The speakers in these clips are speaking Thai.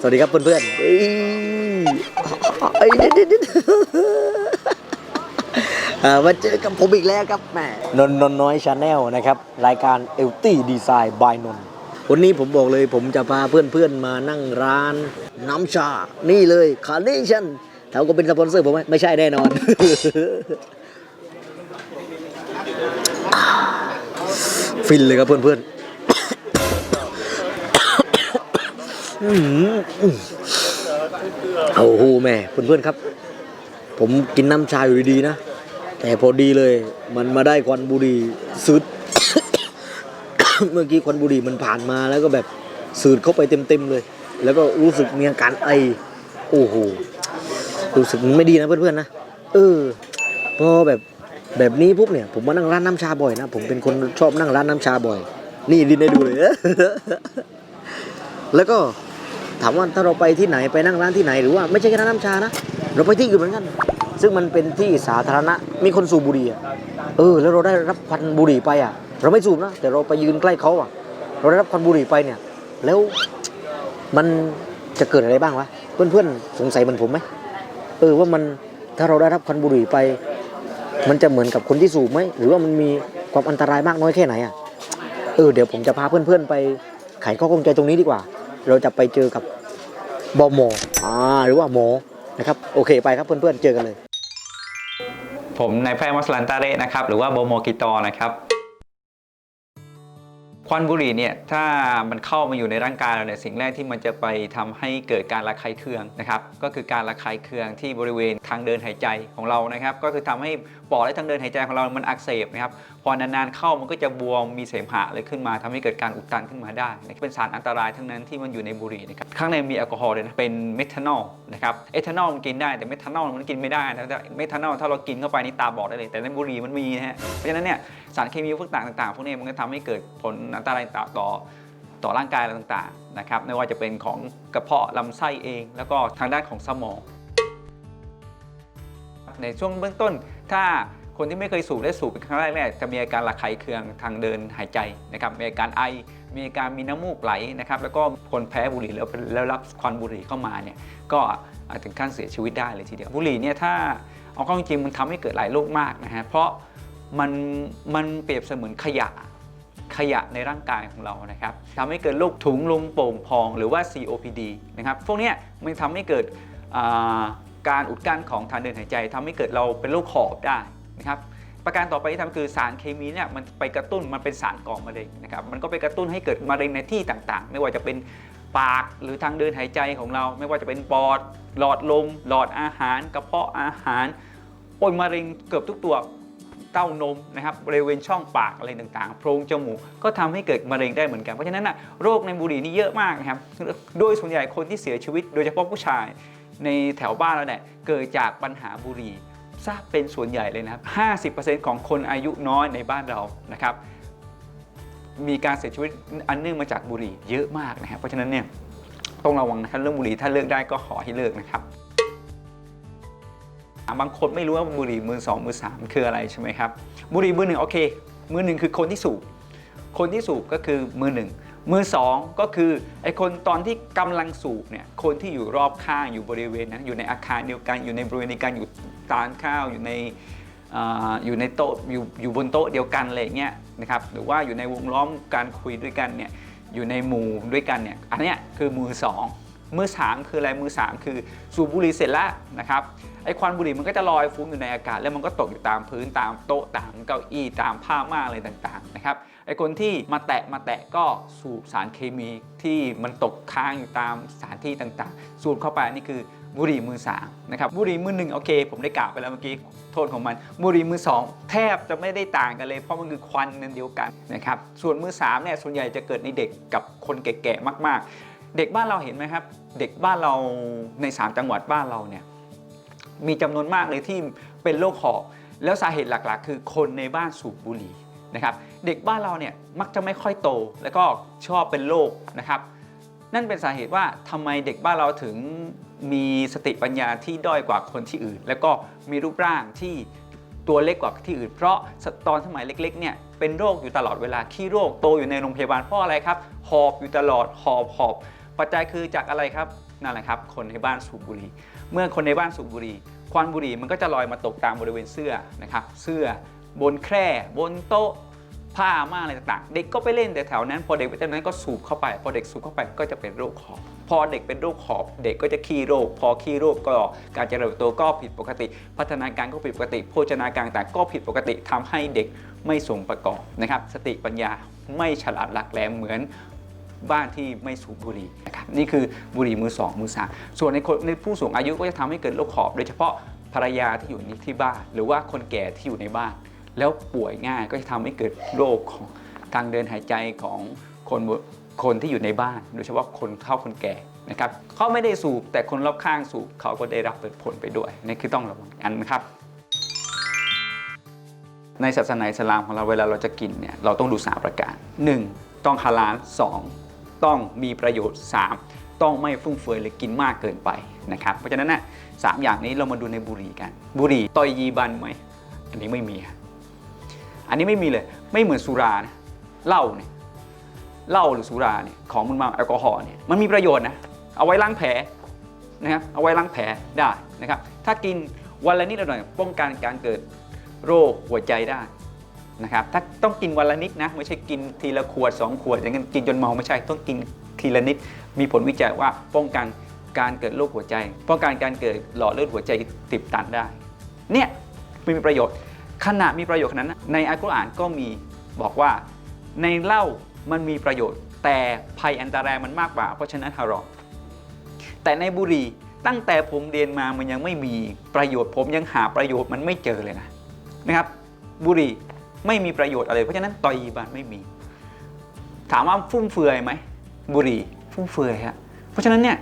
สวัสดีครับเพื่อนๆเอ้ยเอ้ยเดี๋ยวเดี๋ยวเดี๋ยวอ่ามาเจอกับผมอีกแล้วครับแหมนนท์นนท์น้อยชาแนลนะครับ รายการเอลตี้ดีไซน์บายนนท์วันนี้ผมบอกเลยผมจะพาเพื่อนๆมานั่งร้าน น้ำชา นี่เลยคาร์เนชั่นแถวก็เป็นสปอนเซอร์ผมไหมไม่ใช่แน่นอน ฟินเลยครับเพื่อนๆ โอ้โหแม่เพื่อนๆครับ ผมกินน้ำชาอยู่ดีๆนะ แต่พอดีเลย มันมาได้ควันบุหรี่สืดเมื่อกี้ควันบุหรี่มันผ่านมาแล้วก็แบบสืดเข้าไปเต็มๆเลย แล้วก็รู้สึกมีอาการไอ โอ้โหรู้สึกไม่ดีนะเพื่อนๆนะเออพอแบบแบบนี้ปุ๊บเนี่ยผมมานั่งร้านน้ำชาบ่อยนะผมเป็นคนชอบนั่งร้านน้ำชาบ่อย นี่ดินได้ดูเลย แล้วก็ ถามว่าถ้าเราไปที่ไหนไปนั่งร้านที่ไหนหรือว่าไม่ใช่แค่ร้านน้ำชานะ เราไปที่อื่นเหมือนกัน ซึ่งมันเป็นที่สาธารณะมีคนสูบบุหรี่อะเออ แล้วเราได้รับควันบุหรี่ไปอะ เราไม่สูบนะแต่เราไปยืนใกล้เขาอะ เราได้รับควันบุหรี่ไปเนี่ย แล้วมันจะเกิดอะไรบ้างวะเพื่อนๆสงสัยเหมือนผมไหมเออว่ามันถ้าเราได้รับควันบุหรี่ไป มันจะเหมือนกับคนที่สูบไหมหรือว่ามันมีความอันตรายมากน้อยแค่ไหนอะเออเดี๋ยวผมจะพาเพื่อนๆไปไขข้อข้องใจตรงนี้ดีกว่า เราจะไปเจอกับบอมออ่าหรือว่าหมอนะครับโอเคไปครับเพื่อนๆเจอกันเลย ผมนายแพทย์มัสลันตาเรนะครับหรือว่าโบโมกิตอนะครับควันบุหรี่เนี่ยถ้ามันเข้ามาอยู่ในร่างกายเราเนี่ยสิ่งแรกที่มันจะไปทำให้เกิดการระคายเคืองนะครับก็คือการระคายเคืองที่บริเวณทางเดินหายใจของเรานะครับ ก็คือทำให้ปอดและทางเดินหายใจของเรามันอักเสบนะครับ อนานๆเข้ามันก็จะบวมมีเสมหะอะไรขึ้นมาทำให้เกิดการอุดตันขึ้นมาได้นะครับเป็นสารอันตรายทั้งนั้นที่มันอยู่ในบุหรี่นะครับข้างในมีแอลกอฮอล์เลยนะเป็นเมทานอลนะครับเอทานอลมันกินได้แต่เมทานอลมันกินไม่ได้นะแต่เมทานอลถ้าเรากินเข้าไปนี่ตาบอดได้เลยแต่ในบุหรี่มันมีนะฮะเพราะฉะนั้นเนี่ยสารเคมีพวกต่างๆพวกนี้มันก็ทำให้เกิดผลอันตรายต่อต่อต่อร่างกายเรต่างๆนะครับไม่ว่าจะเป็นของกระเพาะลำไส้เอง แล้วก็ทางด้านของสมอง ในช่วงเบื้องต้นถ้า คนที่ไม่เคยสูบได้สูบเป็นครั้งแรกเนี่ยจะมีอาการระคายเคืองทางเดินหายใจนะครับมีอาการไอ มีอาการมีน้ำมูกไหลนะครับแล้วก็คนแพ้บุหรี่แล้วแล้วรับควันบุหรี่เข้ามาเนี่ยก็อาจถึงขั้นเสียชีวิตได้เลยทีเดียวบุหรี่เนี่ยถ้าเอาเข้าจริงมันทำให้เกิดหลายโรคมากนะฮะเพราะมันมันเปรียบเสมือนขยะขยะในร่างกายของเรานะครับทำให้เกิดโรคถุงลมโป่งพองหรือว่า COPD นะครับพวกนี้มันทำให้เกิดการอุดกั้นของทางเดินหายใจทำให้เกิดเราเป็นโรคหอบได้ นะครับประการต่อไปที่ทำคือสารเคมีเนี่ยมันไปกระตุ้นมันเป็นสารก่อมะเร็งนะครับมันก็ไปกระตุ้นให้เกิดมะเร็งในที่ต่างๆ ไม่ว่าจะเป็นปากหรือทางเดินหายใจของเรา ไม่ว่าจะเป็นปอด หลอดลม หลอดอาหาร กระเพาะอาหารโอ้ยมะเร็งเกือบทุกตัวเต้านมนะครับบริเวณช่องปากอะไรต่างๆ โพรงจมูกก็ทำให้เกิดมะเร็งได้เหมือนกัน เพราะฉะนั้นนะโรคในบุหรี่นี่เยอะมากนะครับ โดยส่วนใหญ่คนที่เสียชีวิต โดยเฉพาะผู้ชายในแถวบ้านเราเนี่ยเกิดจากปัญหาบุหรี่ ทราบเป็นส่วนใหญ่เลยนะครับ50%ของคนอายุน้อยในบ้านเรานะครับ มีการเสียชีวิตอันเนื่องมาจากบุหรี่เยอะมากนะครับเพราะฉะนั้นเนี่ยต้องระวังนะครับเรื่องบุหรี่ถ้าเลิกได้ก็ขอให้เลิกนะครับบางคนไม่รู้ว่าบุหรี่มือสองมือสามคืออะไรใช่ไหมครับบุหรี่มือหนึ่งโอเค มือหนึ่งคือคนที่สูบคนที่สูบก็คือมือหนึ่ง มือสองก็คือไอ้คนตอนที่กำลังสูบเนี่ยคนที่อยู่รอบข้างอยู่บริเวณนั้นอยู่ในอาคารเดียวกันอยู่ในบริเวณเดียวกันอยู่ทานข้าวอยู่ในอ่าอยู่ในโต๊ะอยู่อยู่บนโต๊ะเดียวกันอะไรอย่างเงี้ยนะครับหรือว่าอยู่ในวงล้อมการคุยด้วยกันเนี่ยอยู่ในหมู่ด้วยกันเนี่ยอันนี้คือมือสองมือสามคืออะไรมือสามคือสูบบุหรี่เสร็จแล้วนะครับไอ้ควันบุหรี่มันก็จะลอยฟุ้งอยู่ในอากาศ แล้วมันก็ตกอยู่ตามพื้นตามโต๊ะตามเก้าอี้ตามผ้าม่านอะไรต่างๆนะครับ ไอ้คนที่มาแตะมาแตะก็สูบสารเคมีที่มันตกค้างอยู่ตามสถานที่ต่างๆ สูบเข้าไปนี่คือบุหรี่มือสามนะครับบุหรี่มือหนึ่งโอเค ผมได้กล่าวไปแล้วเมื่อกี้โทษของมัน บุหรี่มือสองแทบจะไม่ได้ต่างกันเลย เพราะมันคือควันนั่นเดียวกันนะครับส่วนมือสามเนี่ยส่วนใหญ่จะเกิดในเด็กกับคนแก่ๆมาก ๆ เด็กบ้านเราเห็นไหมครับ เด็กบ้านเราในสามจังหวัดบ้านเราเนี่ยมีจำนวนมากเลยที่เป็นโรคหอบแล้วสาเหตุหลักๆ คือคนในบ้านสูบบุหรี่ นะครับเด็กบ้านเราเนี่ยมักจะไม่ค่อยโตแล้วก็ชอบเป็นโรคนะครับนั่นเป็นสาเหตุว่าทำไมเด็กบ้านเราถึงมีสติปัญญาที่ด้อยกว่าคนที่อื่น แล้วก็มีรูปร่างที่ตัวเล็กกว่าที่อื่น เพราะตอนสมัยเล็กๆเนี่ยเป็นโรคอยู่ตลอดเวลาขี้โรคโตอยู่ในโรงพยาบาลเพราะอะไรครับหอบอยู่ตลอดหอบหอบปัจจัยคือจากอะไรครับนั่นแหละครับคนในบ้านสูบบุหรี่ เมื่อคนในบ้านสูบบุหรี่ควันบุหรี่มันก็จะลอยมาตกตามบริเวณเสื้อนะครับเสื้อ บนแคร่บนโต๊ะผ้าม่านอะไรต่างๆ เด็กก็ไปเล่นแต่แถวนั้น พอเด็กไปเล่นนั้นก็สูบเข้าไป พอเด็กสูบเข้าไปก็จะเป็นโรคหอบ พอเด็กเป็นโรคหอบ เด็กก็จะขี้โรค พอขี้โรคก็การเจริญเติบโตก็ผิดปกติ พัฒนาการก็ผิดปกติ โภชนาการต่างก็ผิดปกติทำให้เด็กไม่สมประกอบนะครับ สติปัญญาไม่ฉลาดหลักแหลมเหมือนบ้านที่ไม่สูบบุหรี่นะครับนี่คือบุหรี่มือสองมือสามส่วนในคนในผู้สูงอายุก็จะทำให้เกิดโรคหอบ โดยเฉพาะภรรยาที่อยู่ที่บ้าน หรือว่าคนแก่ที่อยู่ในบ้าน แล้วป่วยง่ายก็จะทำให้เกิดโรคของทางเดินหายใจของคนคนที่อยู่ในบ้าน โดยเฉพาะคนเฒ่าคนแก่นะครับเขาไม่ได้สูบแต่คนรอบข้างสูบเขาก็ได้รับผลไปด้วยนี่คือต้องระวังอันนะครับ ในศาสนาอิสลามของเราเวลาเราจะกินเนี่ยเราต้องดู 3 ประการ 1. ต้องฮาลาล2ต้องมีประโยชน์ 3 ต้องไม่ฟุ่มเฟือยหรือกินมากเกินไปนะครับเพราะฉะนั้นนะสามอย่างนี้เรามาดูในบุหรี่กัน บุหรี่ตอยยีบันไหมอันนี้ไม่มี อันนี้ไม่มีเลย ไม่เหมือนสุรานะเหล้าเนี่ยเหล้าหรือสุราเนี่ยของมึนเมาแอลกอฮอล์เนี่ยมันมีประโยชน์นะเอาไว้ล้างแผลนะครับเอาไว้ล้างแผลได้นะครับถ้ากินวันละนิดละหน่อยป้องกันการเกิดโรคหัวใจได้นะครับถ้าต้องกินวันละนิดนะไม่ใช่กินทีละขวด 2 ขวดอย่างนั้นกินจนเมาไม่ใช่ต้องกินทีละนิด มีผลวิจัยว่าป้องกันการเกิดโรคหัวใจ ป้องกันการเกิดหลอดเลือดหัวใจติดตันได้ เนี่ยมีประโยชน์ ขณะมีประโยชน์นั้น ในอัลกุรอานก็มีบอกว่า ในเหล้ามันมีประโยชน์ แต่ภัยอันตรายมันมากกว่า เพราะฉะนั้นฮารอมแต่ในบุหรี่ตั้งแต่ผมเรียนมามันยังไม่มีประโยชน์ ผมยังหาประโยชน์มันไม่เจอเลยนะนะครับ บุหรี่ไม่มีประโยชน์อะไรเพราะฉะนั้นตอยีบันไม่มี ถามว่าฟุ่มเฟือยไหมบุหรี่ฟุ่มเฟือยฮะเพราะฉะนั้นเนี่ย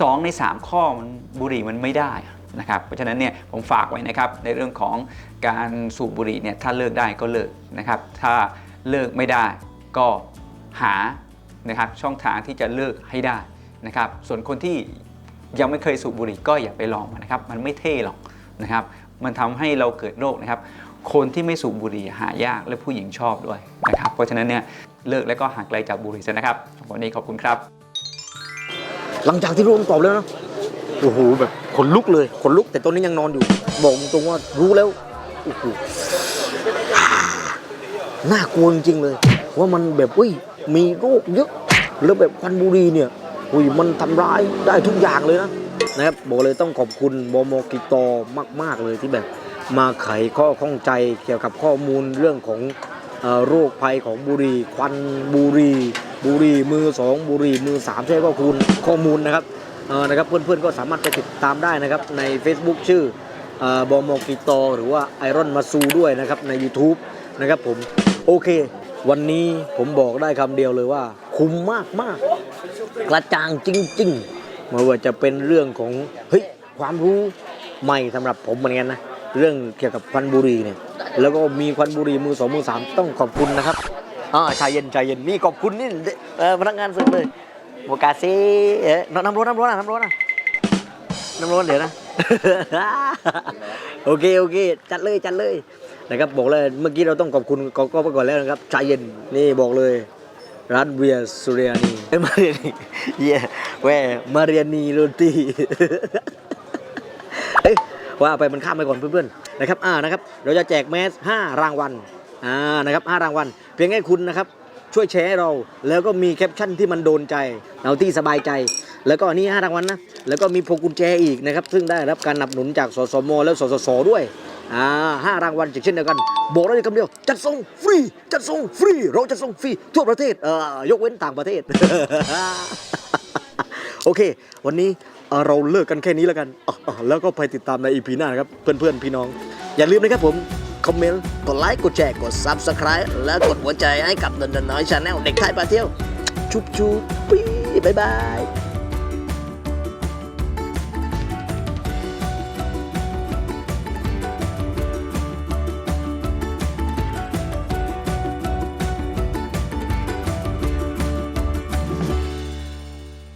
สองในสามข้อมันบุหรี่มันไม่ได้ นะครับเพราะฉะนั้นเนี่ยผมฝากไว้นะครับในเรื่องของการสูบบุหรี่เนี่ยถ้าเลิกได้ก็เลิกนะครับถ้าเลิกไม่ได้ก็หานะครับช่องทางที่จะเลิกให้ได้นะครับส่วนคนที่ยังไม่เคยสูบบุหรี่ก็อย่าไปลองนะครับมันไม่เท่หรอกนะครับมันทำให้เราเกิดโรคนะครับคนที่ไม่สูบบุหรี่หายากและผู้หญิงชอบด้วยนะครับเพราะฉะนั้นเนี่ยเลิกแล้วก็ห่างไกลจากบุหรี่ซะนะครับวันนี้ขอบคุณครับ หลังจากที่รู้คำตอบแล้วนะโอ้โหแบบ ขนลุกเลยขนลุกแต่ตอนนี้ยังนอนอยู่ บอกตรงว่ารู้แล้วโอ้โหน่ากลัวจริงเลย ว่ามันแบบอุ้ยมีโรคเยอะแล้วแบบควันบุหรี่เนี่ยอุ้ยมันทำร้ายได้ทุกอย่างเลยนะนะครับบอกเลยต้องขอบคุณบมกิตอมาก ๆ เลยที่แบบมาไขข้อข้องใจเกี่ยวกับข้อมูลเรื่องของโรคภัยของบุหรี่ควันบุหรี่บุหรี่มือสองบุหรี่มือสามใช่ก็คุณข้อมูลนะครับ เออนะครับเพื่อนๆก็สามารถไปติดตามได้นะครับใน Facebook ชื่อเอ่อบอมกิตอหรือว่าไอรอนมาซูด้วยนะครับใน YouTube นะครับผมโอเค วันนี้ผมบอกได้คำเดียวเลยว่า คุ้มมากมากๆกระจ่างจริงๆไม่ว่าจะเป็นเรื่องของเฮ้ยความรู้ใหม่สำหรับผมเหมือนกันนะเรื่องเกี่ยวกับควันบุหรี่เนี่ยแล้วก็มีควันบุหรี่มือสองมือสามต้องขอบคุณนะครับอ่าชายเย็นชายเย็นนี่ขอบคุณนี่พนักงานเสิร์ฟเลย โมกาเซ่เอ๊ะน้ำน้ำร้อนน้ำร้อนอะน้ำร้อนอะน้ำร้อนเดี๋ยวนะ โอเคโอเค จัดเลยจัดเลยนะครับบอกเลยเมื่อกี้เราต้องขอบคุณก็ก็ไปก่อนแล้วนะครับชายเย็นนี่บอกเลยร้านเบียร์สุริยานีเอ้ยมาเรียนีเย่แวมาเรียนีโรตีเอ้ยว่าไปมันข้ามไปก่อนเพื่อนๆนะครับอ่านะครับเราจะแจกแมส5รางวัลอ่านะครับ5รางวัลเพียงให้คุณนะครับ ช่วยแชร์เรา แล้วก็มีแคปชั่นที่มันโดนใจเอาที่สบายใจ แล้วก็อันนี้5รางวัลนะ แล้วก็มีพวงกุญแจอีกนะครับ ซึ่งได้รับการสนับสนุนจากสสมและสสสด้วยอ่าห้ารางวัลเช่นเดียวกัน บอกได้คำเดียว จัดส่งฟรี จัดส่งฟรี เราจะส่งฟรี ทั่วประเทศเอ่อยกเว้นต่างประเทศ โอเค วันนี้เราเลิกกันแค่นี้แล้วกัน แล้วก็ไปติดตามในอีพีหน้านะครับ เพื่อนๆ พี่น้อง อย่าลืมนะครับผม คอมเมนต์ กดไลค์กดแชร์กด Subscribe และกดหัวใจให้กับเดินเดินน้อยชาแนลเด็กไทยปาเที่ยว ชุบชุบปีบ๊ายบาย